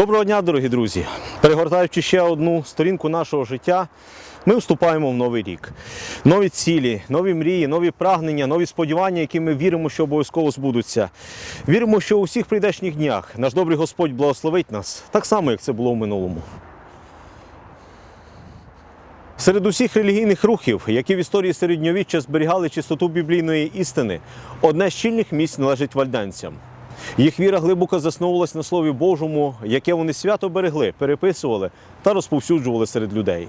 Доброго дня, дорогі друзі! Перегортаючи ще одну сторінку нашого життя, ми вступаємо в новий рік. Нові цілі, нові мрії, нові прагнення, нові сподівання, які ми віримо, що обов'язково збудуться. Віримо, що у всіх прийдешніх днях наш добрий Господь благословить нас, так само, як це було в минулому. Серед усіх релігійних рухів, які в історії середньовіччя зберігали чистоту біблійної істини, одне з чільних місць належить вальданцям. Їх віра глибоко засновувалась на Слові Божому, яке вони свято берегли, переписували та розповсюджували серед людей.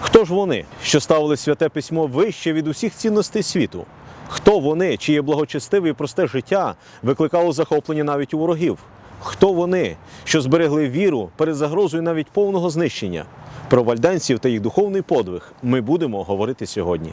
Хто ж вони, що ставили святе письмо вище від усіх цінностей світу? Хто вони, чиє благочестиве і просте життя викликало захоплення навіть у ворогів? Хто вони, що зберегли віру перед загрозою навіть повного знищення? Про вальданців та їх духовний подвиг ми будемо говорити сьогодні.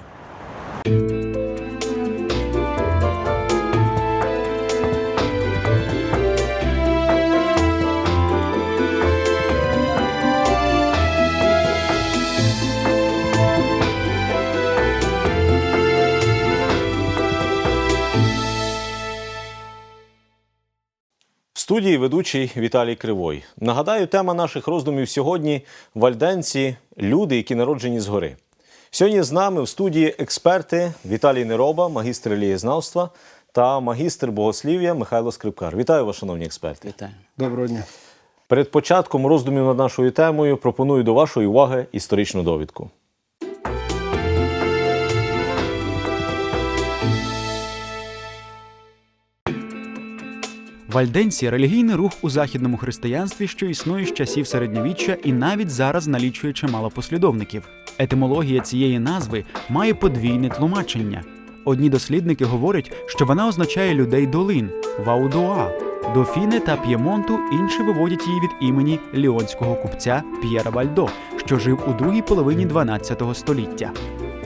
Студії ведучий Віталій Кривой. Нагадаю, тема наших роздумів сьогодні вальданці, люди, які народжені згори. Сьогодні з нами в студії експерти Віталій Нероба, магістр релігієзнавства та магістр богослів'я Михайло Скрипкар. Вітаю вас, шановні експерти. Вітаю. Доброго дня. Перед початком роздумів над нашою темою пропоную до вашої уваги історичну довідку. Вальденці релігійний рух у західному християнстві, що існує з часів середньовіччя і навіть зараз налічує чимало послідовників. Етимологія цієї назви має подвійне тлумачення. Одні дослідники говорять, що вона означає людей долин Ваудоа. Дофіни та П'ємонту інші виводять її від імені ліонського купця П'єра Вальдо, що жив у другій половині 12 століття.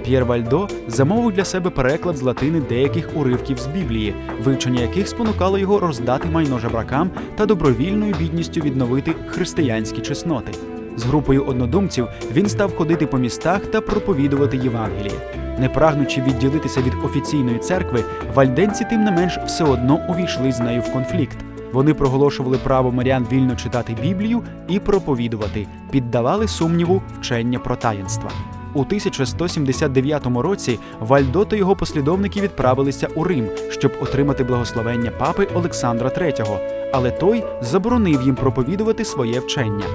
П'єр Вальдо замовив для себе переклад з латини деяких уривків з Біблії, вивчення яких спонукало його роздати майно жебракам та добровільною бідністю відновити християнські чесноти. З групою однодумців він став ходити по містах та проповідувати Євангеліє. Не прагнучи відділитися від офіційної церкви, вальденці тим не менш все одно увійшли з нею в конфлікт. Вони проголошували право мирян вільно читати Біблію і проповідувати, піддавали сумніву вчення про таїнства. У 1179 році Вальдо та його послідовники відправилися у Рим, щоб отримати благословення папи Олександра III, але той заборонив їм проповідувати своє вчення.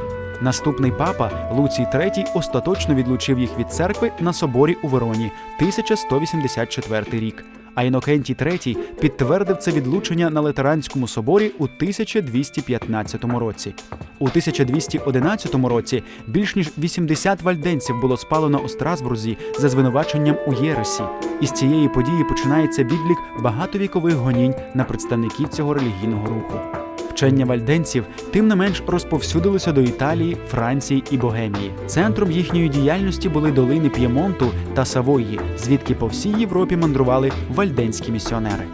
Наступний папа Луцій III остаточно відлучив їх від церкви на соборі у Вероні 1184 рік. А Інокентій III підтвердив це відлучення на Латеранському соборі у 1215 році. У 1211 році більш ніж 80 вальденців було спалено у Страсбурзі за звинуваченням у Єресі. Із цієї події починається відлік багатовікових гонінь на представників цього релігійного руху. Вчення вальденців тим не менш розповсюдилося до Італії, Франції і Богемії. Центром їхньої діяльності були долини П'ємонту та Савої, звідки по всій Європі мандрували вальденські місіонери.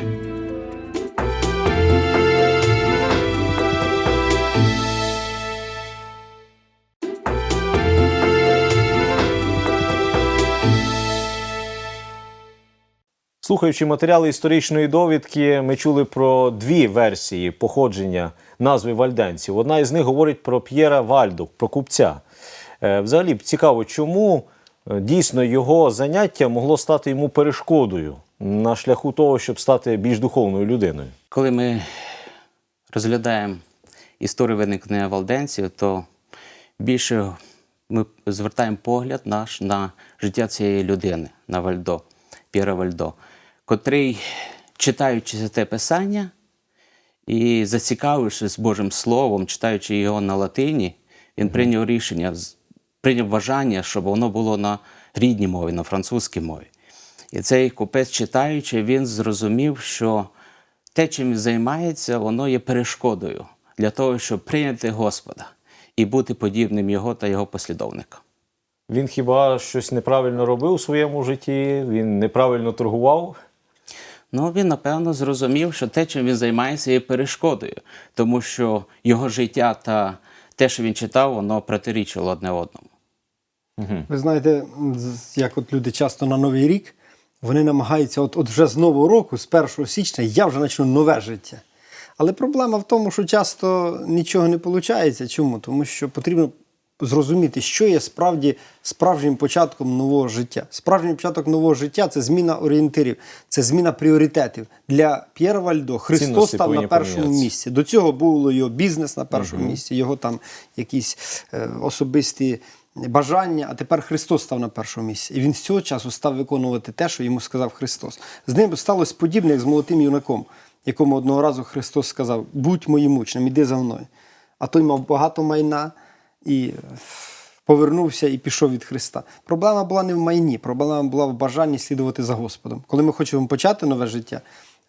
Слухаючи матеріали історичної довідки, ми чули про дві версії походження назви вальданців. Одна із них говорить про П'єра Вальду, про купця. Е, Взагалі цікаво, чому е, дійсно його заняття могло стати йому перешкодою на шляху того, щоб стати більш духовною людиною. Коли ми розглядаємо історію виникнення валденців, то більше ми звертаємо погляд наш на життя цієї людини, на Вальдо, П'єра Вальдо, котрий, читаючи те писання і зацікавившись Божим Словом, читаючи його на латині, він прийняв рішення, прийняв бажання, щоб воно було на рідній мові, на французькій мові. І цей купець, читаючи, він зрозумів, що те, чим він займається, воно є перешкодою для того, щоб прийняти Господа і бути подібним його та його послідовникам. Він хіба щось неправильно робив у своєму житті? Він неправильно торгував? Ну, він, напевно, зрозумів, що те, чим він займається, є перешкодою, тому що його життя та те, що він читав, воно протирічило одне одному. Ви знаєте, як от люди часто на Новий рік, вони намагаються, от, от вже з Нового року, з 1 січня, я вже почну нове життя. Але проблема в тому, що часто нічого не виходить. Чому? Тому що потрібно зрозуміти, що є справді справжнім початком нового життя. Справжній початок нового життя це зміна орієнтирів, це зміна пріоритетів. Для П'єра Вальдо Христос Цінності став на першому помінятися. місці. До цього було його бізнес на першому місці, його там якісь е, особисті бажання, а тепер Христос став на першому місці. І він з цього часу став виконувати те, що йому сказав Христос. З ним сталося подібне, як з молодим юнаком, якому одного разу Христос сказав: будь моїм учнем, іди за мною. А той мав багато майна і повернувся і пішов від Христа. Проблема була не в майні, проблема була в бажанні слідувати за Господом. Коли ми хочемо почати нове життя,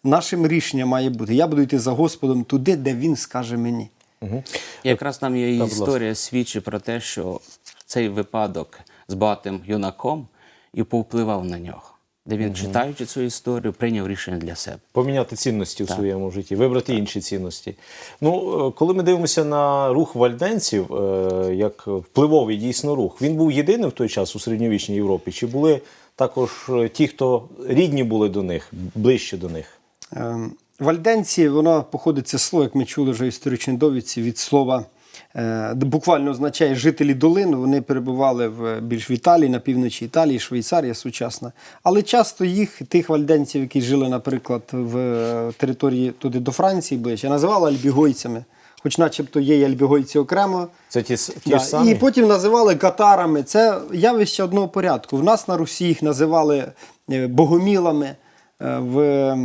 нашим рішенням має бути: я буду йти за Господом туди, де Він скаже мені. Якраз там є будь історія свідчить про те, що цей випадок з багатим юнаком і повпливав на нього, де він, читаючи цю історію, прийняв рішення для себе. поміняти цінності в своєму житті, вибрати інші цінності. Ну, е, коли ми дивимося на рух вальденців, е, як впливовий дійсно рух, він був єдиним в той час у середньовічній Європі? Чи були також е, ті, хто рідні були до них, ближче до них? Ем, Вальденці, воно походить це слово, як ми чули вже в історичній довідці, від слова. Е, Буквально означає жителі долини. Вони перебували в більш в Італії, на півночі Італії, Швейцарія сучасна. Але часто їх, тих вальденців, які жили, наприклад, в е, території туди до Франції ближче, називали альбігойцями. Хоч начебто є альбігойці окремо. Це ті, ті Да, ж самі? І потім називали катарами. Це явище одного порядку. В нас на Русі їх називали е, богомілами. е, В,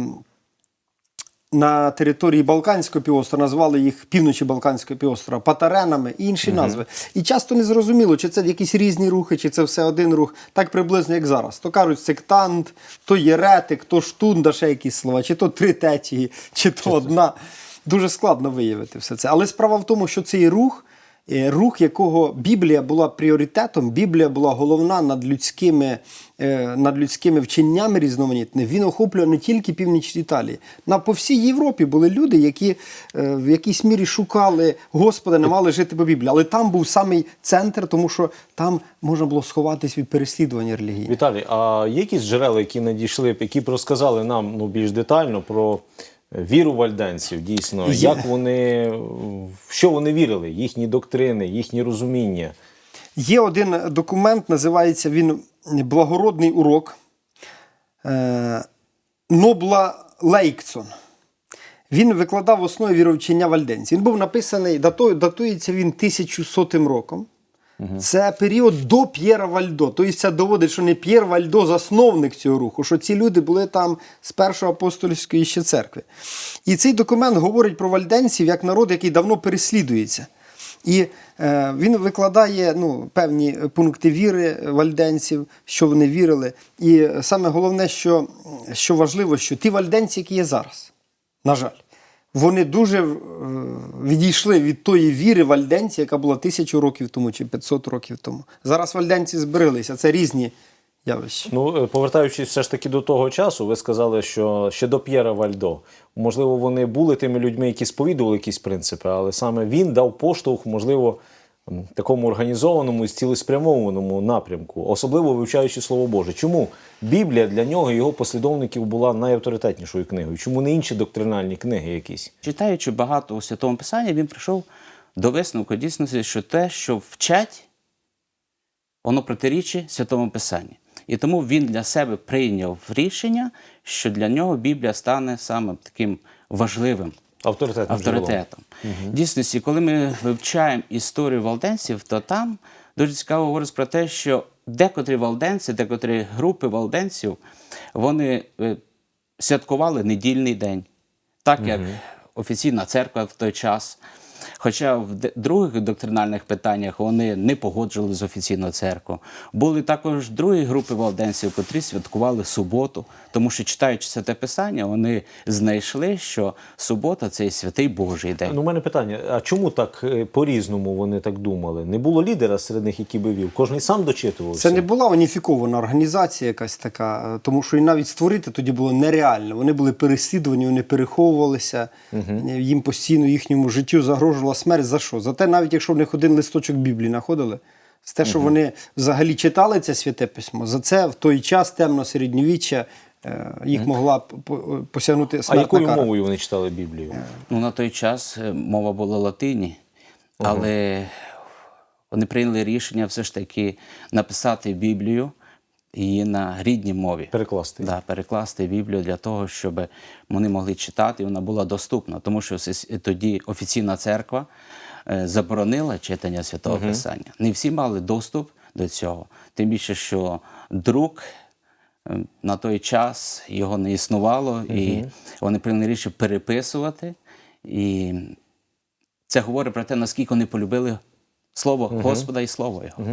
на території Балканського півострова назвали їх півночі Балканського півострова патаренами і інші назви. І часто не зрозуміло, чи це якісь різні рухи, чи це все один рух, так приблизно як зараз. То кажуть сектант, то єретик, то штунда, ще якісь слова, чи то три тетії, чи то одна. Дуже складно виявити все це. Але справа в тому, що цей рух, рух, якого Біблія була пріоритетом, Біблія була головна над людськими, е, над людськими вченнями різноманітними, він охоплював не тільки північ Італії. На по всій Європі були люди, які е, в якійсь мірі шукали Господа, не мали жити по Біблії. Але там був самий центр, тому що там можна було сховатись від переслідування релігії. Віталій, а є якісь джерела, які надійшли, які б розказали нам ну, більш детально про віру вальденців, дійсно, Є. як вони, в що вони вірили, їхні доктрини, їхні розуміння. Є один документ, називається він Благородний урок е, Нобла Лейксон. Він викладав в основі віровчення вальденців. Він був написаний, датується він 1100 роком. Це період до П'єра Вальдо. Тобто це доводить, що не П'єр Вальдо засновник цього руху, що ці люди були там з першої апостольської ще церкви. І цей документ говорить про вальденців як народ, який давно переслідується. І е, він викладає ну, певні пункти віри вальденців, що вони вірили. І саме головне, що, що важливо, що ті вальденці, які є зараз, на жаль, вони дуже е, відійшли від тої віри вальденці, яка була тисячу років тому чи 500 років тому. Зараз вальденці збереглися. Це різні явища. Ну, е, повертаючись все ж таки до того часу, ви сказали, що ще до П'єра Вальдо. Можливо, вони були тими людьми, які сповідували якісь принципи, але саме він дав поштовх, можливо, такому організованому і цілеспрямованому напрямку, особливо вивчаючи Слово Боже. Чому Біблія для нього і його послідовників була найавторитетнішою книгою? Чому не інші доктринальні книги якісь? Читаючи багато у Святому Писанні, він прийшов до висновку дійсності, що те, що вчать, воно протирічить Святому Писанні. І тому він для себе прийняв рішення, що для нього Біблія стане саме таким важливим Авторитетом. авторитетом. Дійсності, коли ми вивчаємо історію валденців, то там дуже цікаво говорить про те, що декотрі валденці, декотрі групи валденців, вони е, святкували недільний день, так як офіційна церква в той час. Хоча в других доктринальних питаннях вони не погоджували з офіційною церквою. Були також другі групи валденців, котрі святкували суботу, тому що читаючи це те писання, вони знайшли, що субота це і святий Божий день. Ну, у мене питання: а чому так е, по-різному вони так думали? Не було лідера серед них, який би вів? Кожний сам дочитувався. Це не була уніфікована організація якась така, е, тому що і навіть створити тоді було нереально. Вони були переслідувані, вони переховувалися, Е, їм постійно їхньому життю загрожувала смерть. За що? За те, навіть якщо в них один листочок Біблії знаходили, з те, що вони взагалі читали це святе письмо, за це в той час темно середньовіччя е, їх могла посягнути А якою кара. мовою вони читали Біблію? Ну, на той час е, мова була латині, але вони прийняли рішення все ж таки написати Біблію її на рідній мові. Перекласти. Да, перекласти Біблію для того, щоб вони могли читати, і вона була доступна. Тому що тоді офіційна церква е, заборонила читання святого Писання. Не всі мали доступ до цього. Тим більше, що друк е, на той час його не існувало, і вони прийняли рішення переписувати. І це говорить про те, наскільки вони полюбили слово Господа і слово Його.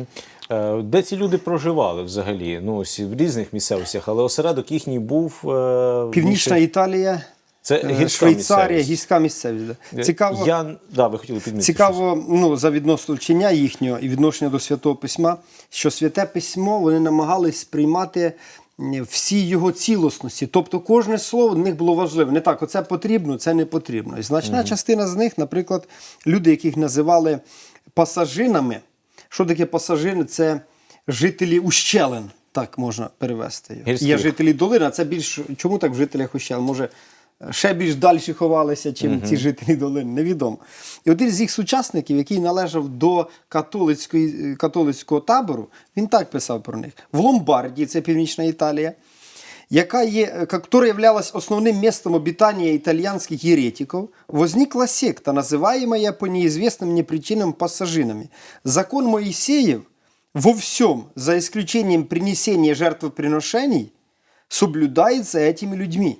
Е, Де ці люди проживали взагалі? Ну, ось в різних місцевостях, але осередок їхній був. е, Північна більше- Італія, Це е, гірська Швейцарія, місцевість. гірська місцевість. да. Е, Цікаво, Я, да, ви хотіли підмітити. Цікаво, ну, за відносно вчення їхнього і відношення до Святого Письма, що Святе Письмо вони намагались сприймати всі його цілісності. Тобто кожне слово для них було важливе. Не так, оце потрібно, це не потрібно. І значна частина з них, наприклад, люди, яких називали пасажинами. Що таке пасажини? Це жителі ущелин. Так можна перевести. його. Гірських. Є жителі долини, а це більш чому так в жителях ущелин? Може, ще більш далі ховалися, чим ці жителі долини, невідомо. І один з їх сучасників, який належав до католицької, католицького табору, він так писав про них: в Ломбардії, це північна Італія, яка є, которая являлась основным местом обитания итальянских еретиков, возникла секта, называемая по неизвестным мне причинам пассажинами. Закон Моисеев во всем, за исключением принесения жертвоприношений, соблюдается этими людьми.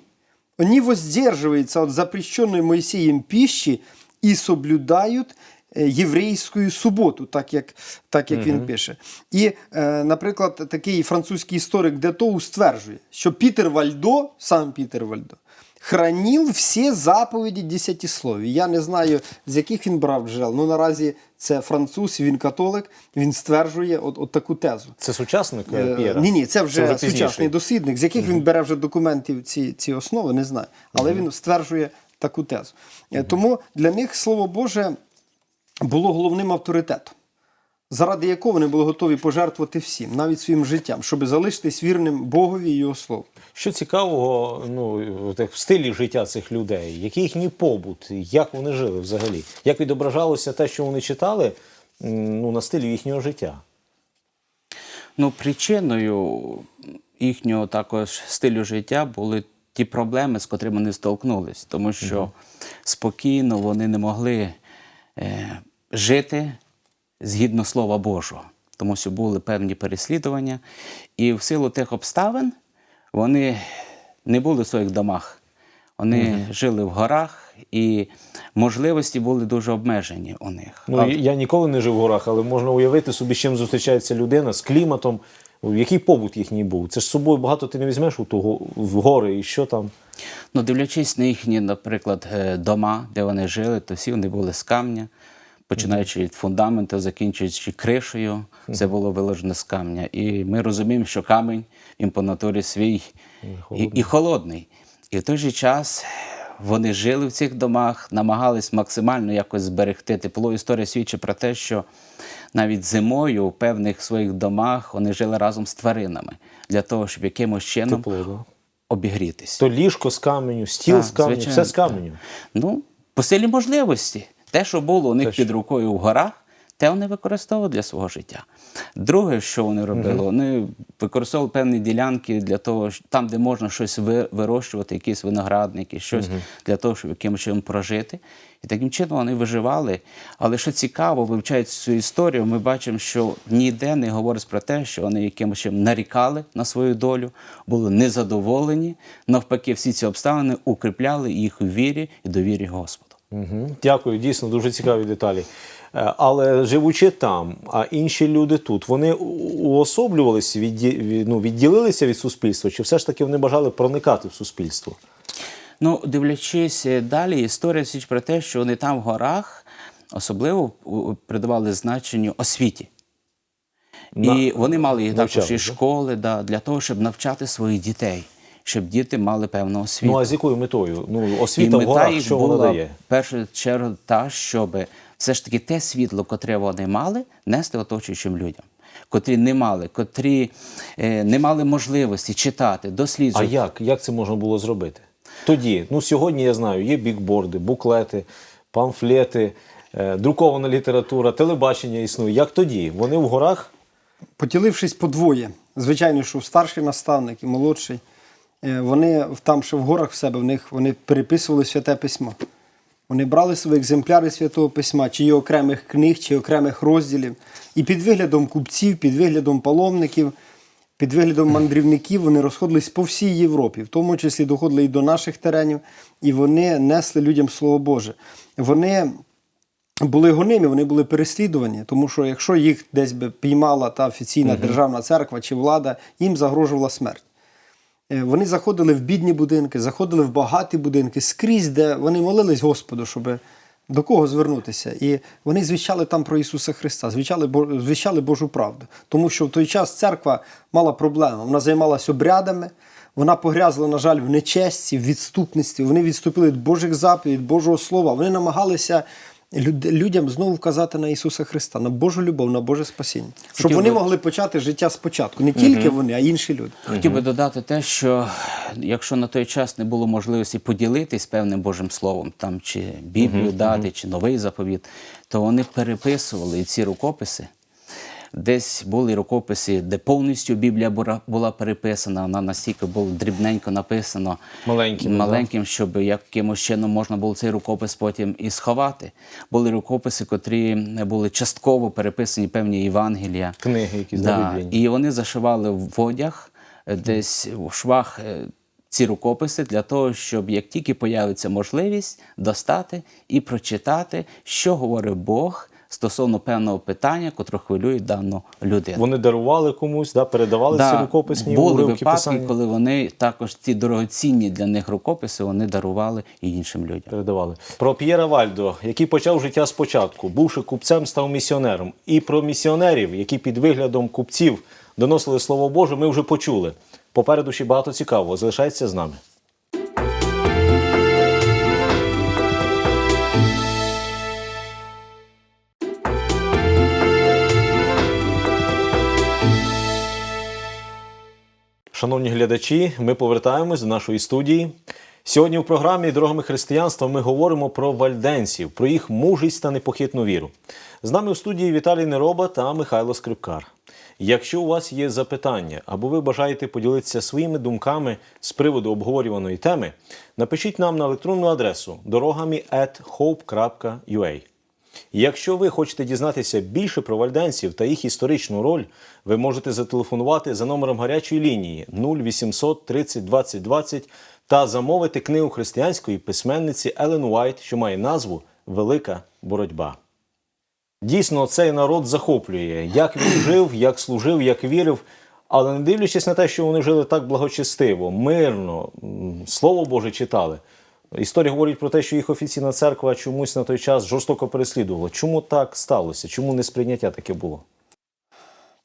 Они воздерживаются от запрещенной Моисеем пищи и соблюдают е, єврейську суботу, так як, так як він пише. І, е, наприклад, такий французький історик Детоу стверджує, що Пітер Вальдо, сам Пітер Вальдо, хранив всі заповіді десятислові. Я не знаю, з яких він брав джерел. Ну наразі це француз, він католик, він стверджує от, от таку тезу. Це сучасник е, П'єра? Ні, ні, це вже, пізніший. сучасний дослідник, з яких він бере вже документів ці, ці основи, не знаю. Але він стверджує таку тезу. Е, Тому для них Слово Боже було головним авторитетом, заради якого вони були готові пожертвувати всім, навіть своїм життям, щоб залишитись вірним Богові і його слову. Що цікавого ну, в стилі життя цих людей, який їхній побут, як вони жили взагалі? Як відображалося те, що вони читали ну, на стилі їхнього життя? Ну, причиною їхнього також стилю життя були ті проблеми, з котрими вони столкнулись, тому що спокійно вони не могли жити згідно Слова Божого, тому що були певні переслідування, і в силу тих обставин вони не були в своїх домах. Вони жили в горах, і можливості були дуже обмежені у них. Ну, А- я ніколи не жив в горах, але можна уявити собі, з чим зустрічається людина, з кліматом. Який побут їхній був? Це ж з собою багато ти не візьмеш у того в гори, і що там? Ну, дивлячись на їхні, наприклад, е, дома, де вони жили, то всі вони були з камня, починаючи від фундаменту, закінчуючи кришею, це було виложено з камня. І ми розуміємо, що камінь він по натурі свій і, і холодний. І в той же час вони жили в цих домах, намагались максимально якось зберегти тепло. Історія свідчить про те, що навіть зимою у певних своїх домах вони жили разом з тваринами для того, щоб якимось чином Тепло? Обігрітися. То ліжко з каменю, стіл Так, з каменю, звичайно, все з каменю. Ну, по силі можливості. Те, що було у них Те, під рукою в горах, те вони використовували для свого життя. Друге, що вони робили, вони використовували певні ділянки для того, там, де можна щось вирощувати, якісь виноградники, щось для того, щоб якимось чином прожити. І таким чином вони виживали. Але що цікаво, вивчаючи цю історію, ми бачимо, що ніде не говориться про те, що вони якимось чином нарікали на свою долю, були незадоволені. Навпаки, всі ці обставини укріпляли їх у вірі і довірі Господу. Угу. Дякую, дійсно дуже цікаві деталі. Е, Але живучи там, а інші люди тут, вони уособлювалися, від- ну, відділилися від суспільства, чи все ж таки вони бажали проникати в суспільство? Ну, дивлячись е, далі, історія свідчить про те, що вони там в горах особливо придавали значенню освіті. І вони мали і також і школи да, для того, щоб навчати своїх дітей, щоб діти мали певну освіту. Ну а з якою метою? Ну, освіта і в мета їх що була вона дає? в першу чергу та, щоб все ж таки те світло, котре вони мали, нести оточуючим людям. котрі не мали, котрі е, не мали можливості читати, А як? Як це можна було зробити? Тоді, ну сьогодні я знаю, є бікборди, буклети, памфлети, е, друкована література, телебачення існує. Як тоді? Вони в горах Поділившись подвоє, звичайно, що старший наставник і молодший, е, вони в- там ще в горах в себе в них вони переписували святе письмо. Вони брали свої екземпляри святого письма, чи є окремих книг, чи окремих розділів. І під виглядом купців, під виглядом паломників, під виглядом мандрівників вони розходились по всій Європі, в тому числі доходили і до наших теренів, і вони несли людям Слово Боже. Вони були гонимі, вони були переслідувані, тому що якщо їх десь би піймала та офіційна державна церква чи влада, їм загрожувала смерть. Е, Вони заходили в бідні будинки, заходили в багаті будинки, скрізь, де вони молились Господу, щоб до кого звернутися. І вони звіщали там про Ісуса Христа, звіщали, звіщали Божу правду. Тому що в той час церква мала проблему. Вона займалася обрядами, вона погрязла, на жаль, в нечесті, в відступництві. Вони відступили від Божих заповідей, від Божого Слова. Вони намагалися людям знову вказати на Ісуса Христа, на Божу любов, на Боже спасіння. Щоб Хотів вони би- могли почати життя спочатку. Не тільки вони, а й інші люди. Хотів би додати те, що якщо на той час не було можливості поділитись певним Божим словом, там чи Біблію дати, чи новий заповіт, то вони переписували і ці рукописи. Десь були рукописи, де повністю Біблія була- переписана, вона настільки було дрібненько написано Маленькими, маленьким, щоб якимось чином можна було цей рукопис потім і сховати. Були рукописи, котрі були частково переписані певні Євангелія. книги, якісь Да. да. І вони зашивали в одяг е, десь у швах е, ці рукописи для того, щоб як тільки появиться можливість достати і прочитати, що говорить Бог стосовно певного питання, котре хвилює дану людину. Вони дарували комусь, да, передавали ці рукописні були уривки випадки, писання. коли вони також ці дорогоцінні для них рукописи вони дарували і іншим людям. Передавали. Про П'єра Вальдо, який почав життя спочатку, бувши купцем, став місіонером. І про місіонерів, які під виглядом купців доносили Слово Боже, ми вже почули. Попереду ще багато цікавого. Залишайтеся з нами. Шановні глядачі, ми повертаємось до нашої студії. Сьогодні в програмі Дорогами християнства ми говоримо про вальденців, про їх мужість та непохитну віру. З нами в студії Віталій Нероба та Михайло Скрипкар. Якщо у вас є запитання або ви бажаєте поділитися своїми думками з приводу обговорюваної теми, напишіть нам на електронну адресу дорогами@hope.ua. Якщо ви хочете дізнатися більше про вальденців та їх історичну роль, ви можете зателефонувати за номером гарячої лінії 0800 30 20 20 та замовити книгу християнської письменниці Елен Уайт, що має назву Велика боротьба. Дійсно, цей народ захоплює, як він жив, як служив, як вірив. Але не дивлячись на те, що вони жили так благочестиво, мирно, слово Боже читали. Історія говорить про те, що їх офіційна церква чомусь на той час жорстоко переслідувала. Чому так сталося? Чому несприйняття таке було?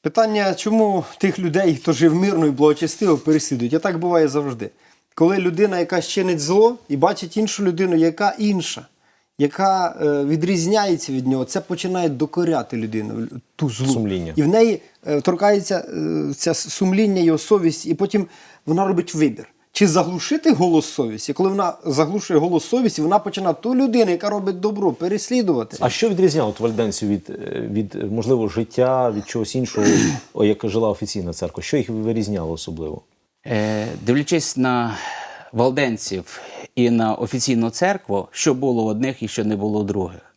Питання, чому тих людей, хто жив мирно і благочестиво, переслідують? А так буває завжди. Коли людина, яка чинить зло, і бачить іншу людину, яка інша, яка е, відрізняється від нього, це починає докоряти людину, ту злу. Сумління. І в неї е, торкається е, ця сумління, його совість, і потім вона робить вибір. Чи заглушити голос совісті? Коли вона заглушує голос совісті, вона починає ту людину, яка робить добро, переслідувати. А що відрізняло вальденців від, е, від е, можливо, життя, від чогось іншого, о, як жила офіційна церква? Що їх вирізняло особливо? Е, дивлячись на валденців і на офіційну церкву, що було одних і що не було других.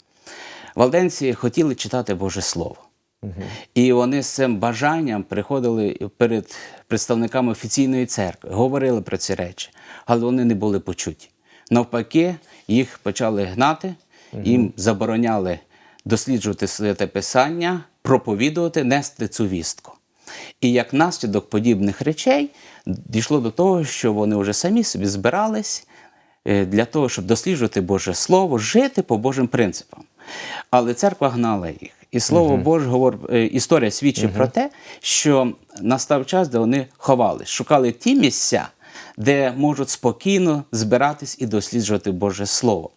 Валденці хотіли читати Боже Слово. І вони з цим бажанням приходили перед представниками офіційної церкви, говорили про ці речі, але вони не були почуті. Навпаки, їх почали гнати, їм забороняли досліджувати святе писання, проповідувати, нести цю вістку. І як наслідок подібних речей дійшло до того, що вони вже самі собі збирались е, для того, щоб досліджувати Боже Слово, жити по Божим принципам. Але церква гнала їх. І слово Боже говор, е, історія свідчить про те, що настав час, де вони ховались, шукали ті місця, де можуть спокійно збиратись і досліджувати Боже Слово.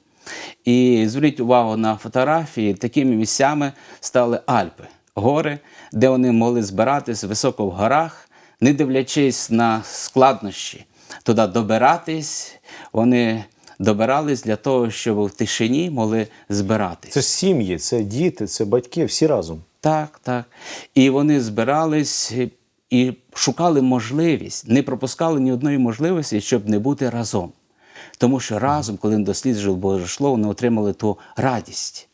І зверніть увагу на фотографії, такими місцями стали Альпи. гори, де вони могли збиратись високо в горах, не дивлячись на складнощі, туди добиратись, вони добирались для того, щоб в тишині могли збиратись. Це сім'ї, це діти, це батьки, всі разом. Так, так. І вони збирались і шукали можливість, не пропускали ні одної можливості, щоб не бути разом. Тому що разом, коли досліджували Боже Слово, вони отримали ту радість.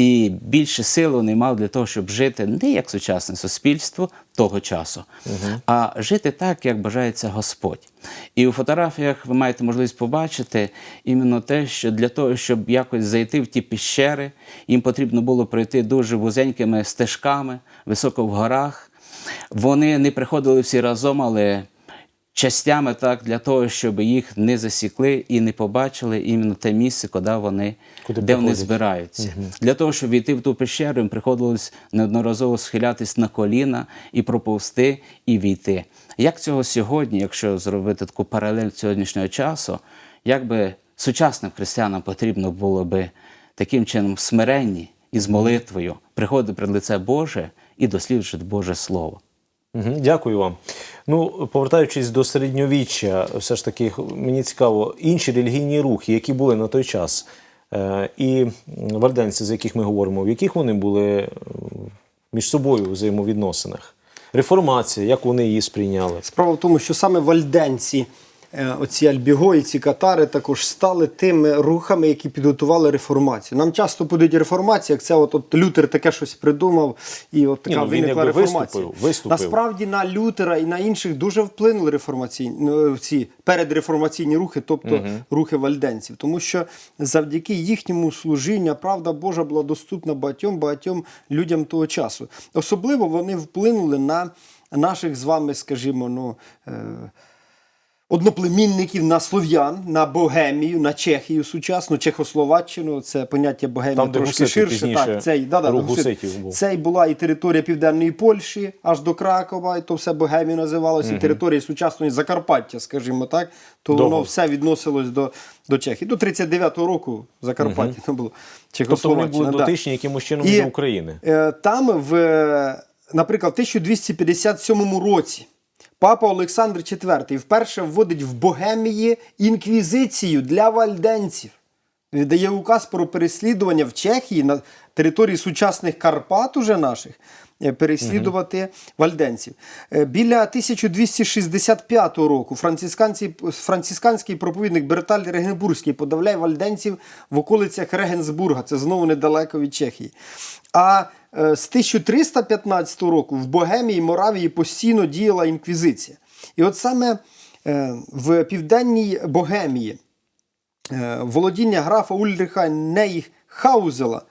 І більше сили вони мали для того, щоб жити не як сучасне суспільство того часу, а жити так, як бажається Господь. І у фотографіях ви маєте можливість побачити іменно те, що для того, щоб якось зайти в ті піщери, їм потрібно було пройти дуже вузенькими стежками, високо в горах. Вони не приходили всі разом, але частями так, для того, щоб їх не засікли і не побачили іменно те місце, куди вони, Куди де вони приходять. збираються. Для того, щоб війти в ту пещеру, їм приходилось неодноразово схилятись на коліна і проповзти і війти. Як цього сьогодні, якщо зробити таку паралель сьогоднішнього часу, як би сучасним християнам потрібно було би таким чином в смиренні і з молитвою приходити перед лице Боже і досліджувати Боже Слово. Дякую вам. Ну, повертаючись до середньовіччя, все ж таки мені цікаво, інші релігійні рухи, які були на той час, е, і вальденці, з яких ми говоримо, в яких вони були е, між собою у взаємовідносинах? Реформація, як вони її сприйняли? Справа в тому, що саме вальденці, оці альбігої, ці катари також стали тими рухами, які підготували реформацію. Нам часто подають реформація, як це от, от Лютер таке щось придумав, і от така Ні, ну, виникла реформація. виступив, виступив. Насправді на Лютера і на інших дуже вплинули реформаційні ну, ці передреформаційні рухи, тобто рухи вальденців, тому що завдяки їхньому служінню правда Божа була доступна багатьом багатьом людям того часу. Особливо вони вплинули на наших з вами, скажімо, ну. Одноплемінників на слов'ян, на Богемію, на Чехію сучасну, Чехословаччину. Це поняття Богемія Там, де трошки гусити ширше. пізніше, Так, цей, да, да, рух гуситів був. Це й була і територія Південної Польщі, аж до Кракова, і то все Богемію називалося, і територія сучасної Закарпаття, скажімо так. То Довго. воно все відносилось до, до Чехії. До 39-го року Закарпаття то було Тобто вони Чехословаччина. були да. дотичні якимось чином І, до України. Е, Там, в, е, наприклад, в 1257 році папа Олександр IV вперше вводить в Богемії інквізицію для вальденців. Віддає указ про переслідування в Чехії на території сучасних Карпат уже наших. е, Переслідувати вальденців. Е, Біля 1265 року францисканський проповідник Берталь Регенбурзький подавляє вальденців в околицях Регенсбурга. Це знову недалеко від Чехії. А з 1315 року в Богемії і Моравії постійно діяла інквізиція. І от саме е, в південній Богемії е, володіння графа Ульриха Нейхаузела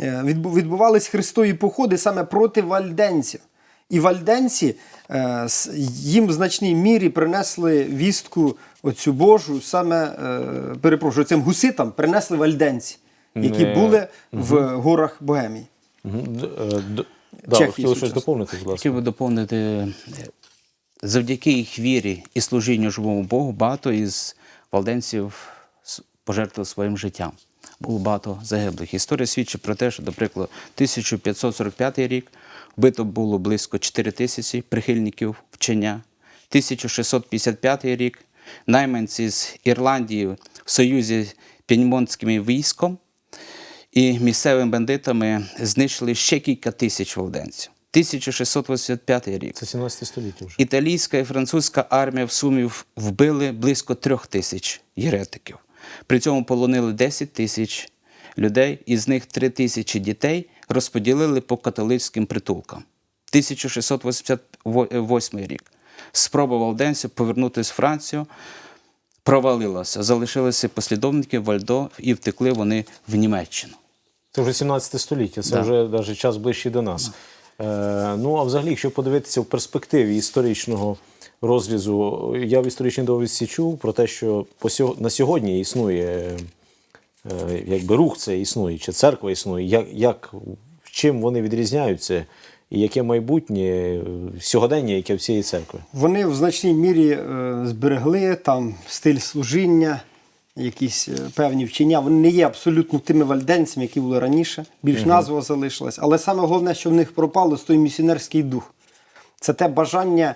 е, відбувались хрестові походи саме проти вальденців. І вальденці е, їм в значній мірі принесли вістку оцю Божу, саме, е, перепрошую, цим гуситам принесли вальденці, які були в горах Богемії. Е, да, Чехії хотіли щось доповнити, будь ласка. Хотів би доповнити, е, завдяки їх вірі і служінню живому Богу, багато із валденців пожертвували своїм життям. Було багато загиблих. Історія свідчить про те, що, до прикладу, 1545 рік вбито було близько 4 тисячі прихильників вчення. 1655 рік найманці з Ірландії в союзі з піньмонтським військом і місцевими бандитами знищили ще кілька тисяч валденців. 1685 рік. Це 17 століття вже. Італійська і французька армія в сумі вбили близько трьох тисяч єретиків. При цьому полонили 10 тисяч людей, із них 3 тисячі дітей розподілили по католицьким притулкам. 1688 рік. Спроба валденців повернутися в Францію провалилася. Залишилися послідовники Вальдо і втекли вони в Німеччину. Це вже 17 століття, це Да. вже навіть час ближчий до нас. Е, ну, а взагалі, якщо подивитися в перспективі історичного розрізу, я в історичній довідці чув про те, що по сьо- на сьогодні існує е, якби рух це існує, чи церква існує, як, як, чим вони відрізняються, і яке майбутнє е, сьогодення, яке в цієї церкви. Вони в значній мірі е, зберегли там стиль служіння, якісь е, певні вчення. Вони не є абсолютно тими вальденцями, які були раніше. Більш назва залишилась. Але саме головне, що в них пропало, це той місіонерський дух. Це те бажання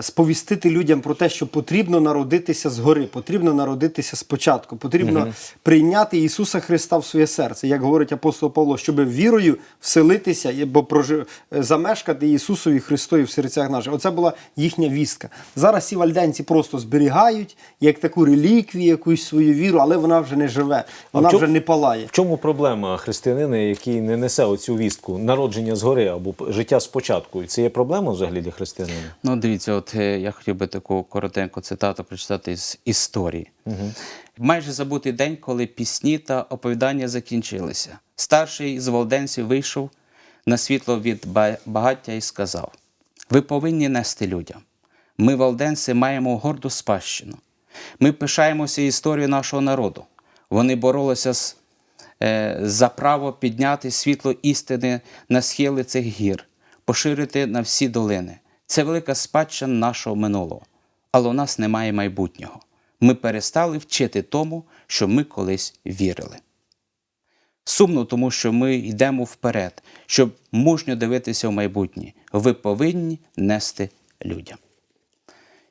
сповістити людям про те, що потрібно народитися згори, потрібно народитися спочатку, потрібно прийняти Ісуса Христа в своє серце, як говорить апостол Павло, щоб вірою вселитися, і- бо прожи- е, замешкати Ісусові Христові в серцях наших. Оце була їхня вістка. Зараз ці вальденці просто зберігають як таку реліквію, якусь свою віру, але вона вже не живе, вона чому- вже не палає. В чому проблема християнина, який не несе оцю вістку народження згори або життя спочатку? Це є проблема взагалі для християнина? Ну, дивіться, от е, я хотів би таку коротеньку цитату прочитати з історії. Майже забутий день, коли пісні та оповідання закінчилися. Старший з валденців вийшов на світло від багаття і сказав: Ви повинні нести людям. Ми, валденці, маємо горду спадщину. Ми пишаємося історією нашого народу. Вони боролися з е, за право підняти світло істини на схили цих гір, поширити на всі долини. Це велика спадщина нашого минулого, але у нас немає майбутнього. Ми перестали вчити тому, що ми колись вірили. Сумно, тому що ми йдемо вперед, щоб мужньо дивитися в майбутнє. Ви повинні нести людям.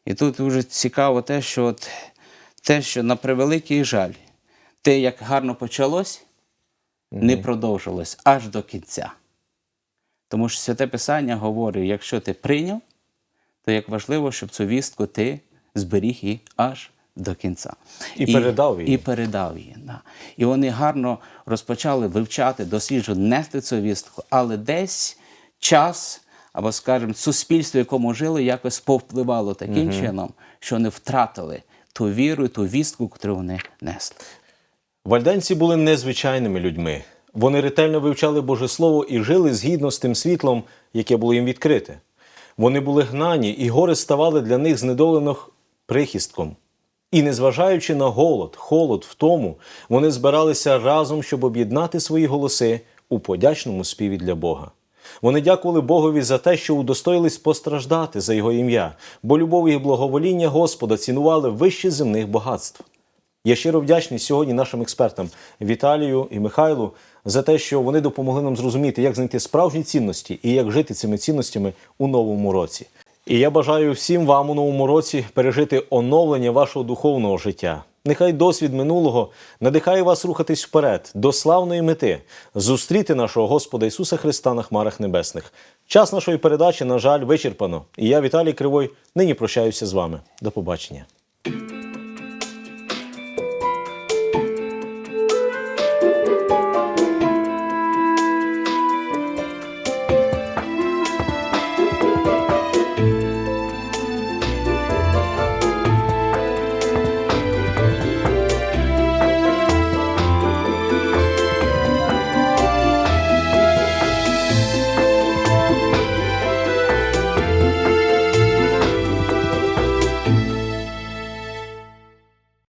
І тут дуже цікаво те, що от, те, що на превеликий жаль, те, як гарно почалось, не продовжилось аж до кінця. Тому що Святе Писання говорить: якщо ти прийняв, то як важливо, щоб цю вістку ти зберіг її аж до кінця. І передав її. І передав її. Да. І вони гарно розпочали вивчати, досліджувати, нести цю вістку, але десь час, або, скажімо, суспільство, в якому жили, якось повпливало таким чином, що вони втратили ту віру, і ту вістку, яку вони несли. Вальданці були незвичайними людьми. Вони ретельно вивчали Боже Слово і жили згідно з тим світлом, яке було їм відкрите. Вони були гнані, і гори ставали для них знедолених прихистком. І незважаючи на голод, холод, втому, вони збиралися разом, щоб об'єднати свої голоси у подячному співі для Бога. Вони дякували Богові за те, що удостоїлись постраждати за його ім'я, бо любов і благовоління Господа цінували вище земних багатств. Я щиро вдячний сьогодні нашим експертам Віталію і Михайлу за те, що вони допомогли нам зрозуміти, як знайти справжні цінності і як жити цими цінностями у новому році. І я бажаю всім вам у новому році пережити оновлення вашого духовного життя. Нехай досвід минулого надихає вас рухатись вперед до славної мети, зустріти нашого Господа Ісуса Христа на хмарах небесних. Час нашої передачі, на жаль, вичерпано. І я, Віталій Кривой, нині прощаюся з вами. До побачення.